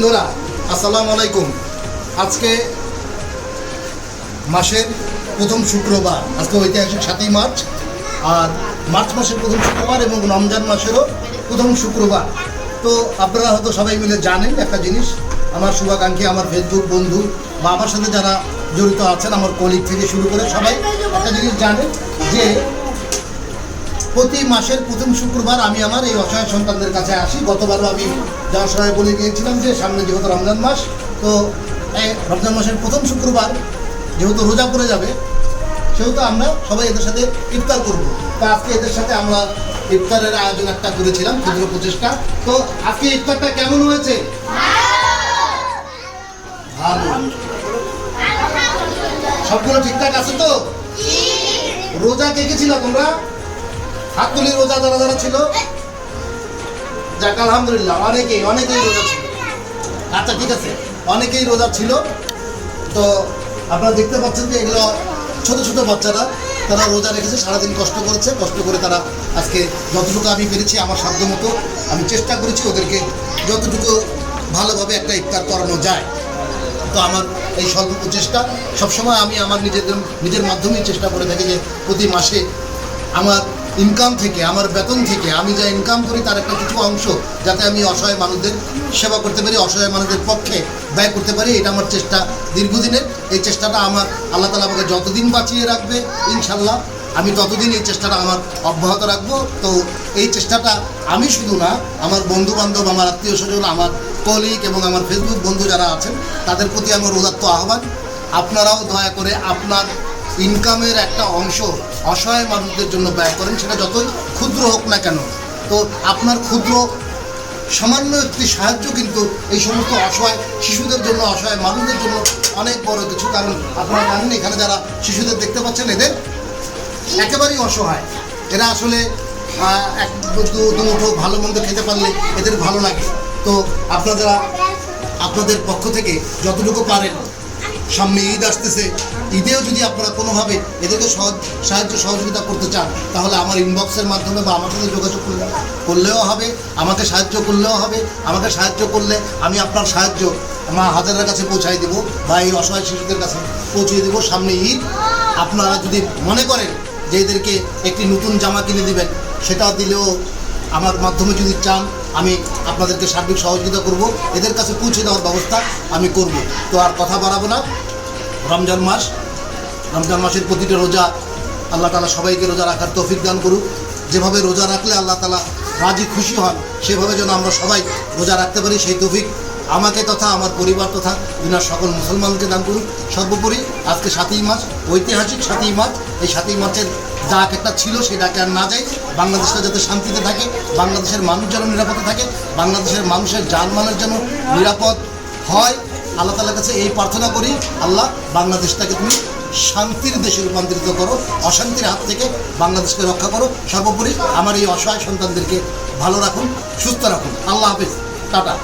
বন্ধুরা, আসসালামু আলাইকুম। আজকে মাসের প্রথম শুক্রবার, আজকে ঐতিহাসিক সাতই মার্চ, আর মার্চ মাসের প্রথম শুক্রবার এবং রমজান মাসেরও প্রথম শুক্রবার। তো আপনারা হয়তো সবাই মিলে জানেন একটা জিনিস, আমার শুভাকাঙ্ক্ষী, আমার ফেসবুক বন্ধু বা আমার সাথে যারা জড়িত আছেন, আমার কলিগ থেকে শুরু করে সবাই একটা জিনিস জানেন যে প্রতি মাসের প্রথম শুক্রবার আমি আমার এই অসহায় সন্তানদের কাছে আসি। গতবারও আমি যাওয়ার সময় বলে গিয়েছিলাম যে সামনে যেহেতু রমজান মাস তো রমজান মাসের প্রথম শুক্রবার যেহেতু রোজা পড়ে যাবে সেহেতু আমরা সবাই এদের সাথে ইফতার করব। তো আজকে এদের সাথে আমরা ইফতারের আয়োজন একটা করেছিলাম ক্ষুদ্র প্রচেষ্টা। তো আজকে ইফতারটা কেমন হয়েছে? ভালো। সবগুলো ঠিকঠাক আছে তো? রোজা কে কে ছিল তোমরা? হাত তুলি রোজা যারা যারা ছিল? যাক, আলহামদুলিল্লাহ, অনেকেই অনেকেই রোজা ছিল। আচ্ছা ঠিক আছে। অনেকেই রোজা ছিল। তো আপনারা দেখতে পাচ্ছেন যে এগুলো ছোট ছোট বাচ্চারা, তারা রোজা রেখেছে, সারাদিন কষ্ট করেছে। কষ্ট করে তারা আজকে যতটুকু আমি পেরেছি আমার সাধ্য মতো, আমি চেষ্টা করেছি ওদেরকে যতটুকু ভালোভাবে একটা ইফতার করানো যায়। তো আমার এই স্বল্প প্রচেষ্টা, সবসময় আমি আমার নিজেদের নিজের মাধ্যমেই চেষ্টা করে থাকি যে প্রতি মাসে আমার ইনকাম থেকে, আমার বেতন থেকে, আমি যা ইনকাম করি তার একটা কিছু অংশ, যাতে আমি অসহায় মানুষদের সেবা করতে পারি, অসহায় মানুষদের পক্ষে ব্যয় করতে পারি, এটা আমার চেষ্টা দীর্ঘদিনের। এই চেষ্টাটা আমার আল্লাহ তালা আমাকে যতদিন বাঁচিয়ে রাখবে ইনশাল্লাহ আমি ততদিন এই চেষ্টাটা আমার অব্যাহত রাখব। তো এই চেষ্টাটা আমি শুধু না, আমার বন্ধু বান্ধব আমার আত্মীয় স্বজন, আমার কলিগ এবং আমার ফেসবুক বন্ধু যারা আছেন, তাদের প্রতি আমার উদাত্ত আহ্বান। আপনারাও দয়া করে আপনার ইনকামের একটা অংশ অসহায় মানুষদের জন্য ব্যয় করেন, সেটা যতই ক্ষুদ্র হোক না কেন। তো আপনার ক্ষুদ্র সামান্য একটি সাহায্য কিন্তু এই সমস্ত অসহায় শিশুদের জন্য, অসহায় মানুষদের জন্য অনেক বড় কিছু। কারণ আপনারা জানেন, এখানে যারা শিশুদের দেখতে পাচ্ছেন, এদের একেবারেই অসহায়। এরা আসলে এক দুমুঠো ভালো মন্দ খেতে পারলে এদের ভালো লাগে। তো আপনারা, আপনাদের পক্ষ থেকে যতটুকু পারেন সামনে ঈদ আসতেছে, ঈদেও যদি আপনারা কোনোভাবে এদেরকে সাহায্য সহযোগিতা করতে চান, তাহলে আমার ইনবক্সের মাধ্যমে বা আমার সাথে যোগাযোগ করলে করলেও হবে, আমাকে সাহায্য করলেও হবে, আমাকে সাহায্য করলে আমি আপনার সাহায্য মা হাজারের কাছে পৌঁছাই দেবো বা এই অসহায় শিশুদের কাছে পৌঁছিয়ে দেবো। সামনে ঈদ, আপনারা যদি মনে করেন যে এদেরকে একটি নতুন জামা কিনে দিবেন সেটাও দিলেও আমার মাধ্যমে যদি চান আমি আপনাদেরকে সার্বিক সহযোগিতা করব। এদের কাছে পৌঁছে দেওয়ার ব্যবস্থা আমি করব। তো আর কথা বাড়াবো না। রমজান মাস, রমজান মাসের প্রতিটা রোজা আল্লাহ তালা সবাইকে রোজা রাখার তৌফিক দান করুক। যেভাবে রোজা রাখলে আল্লাহ তালা রাজি খুশি হন, সেভাবে যেন আমরা সবাই রোজা রাখতে পারি, সেই তৌফিক আমাকে তথা আমার পরিবার তথা দুনিয়ার সকল মুসলমানকে দান করুন সর্বোপরি আজকে সাতই মাস ঐতিহাসিক সাতই মাস এই সাতই মাসের ডাক একটা ছিল সেই ডাকে আর না যায়। বাংলাদেশটা যাতে শান্তিতে থাকে, বাংলাদেশের মানুষ যেন নিরাপদে থাকে, বাংলাদেশের মানুষের জানমালের যেন নিরাপদ হয়। আল্লাহ তালার কাছে এই প্রার্থনা করি, আল্লাহ বাংলাদেশটাকে তুমি শান্তির দেশে রূপান্তরিত করো, অশান্তির হাত থেকে বাংলাদেশকে রক্ষা করো। সর্বোপরি আমার এই অসহায় সন্তানদেরকে ভালো রাখুন, সুস্থ রাখুন। আল্লাহ হাফিজ। Ta ta.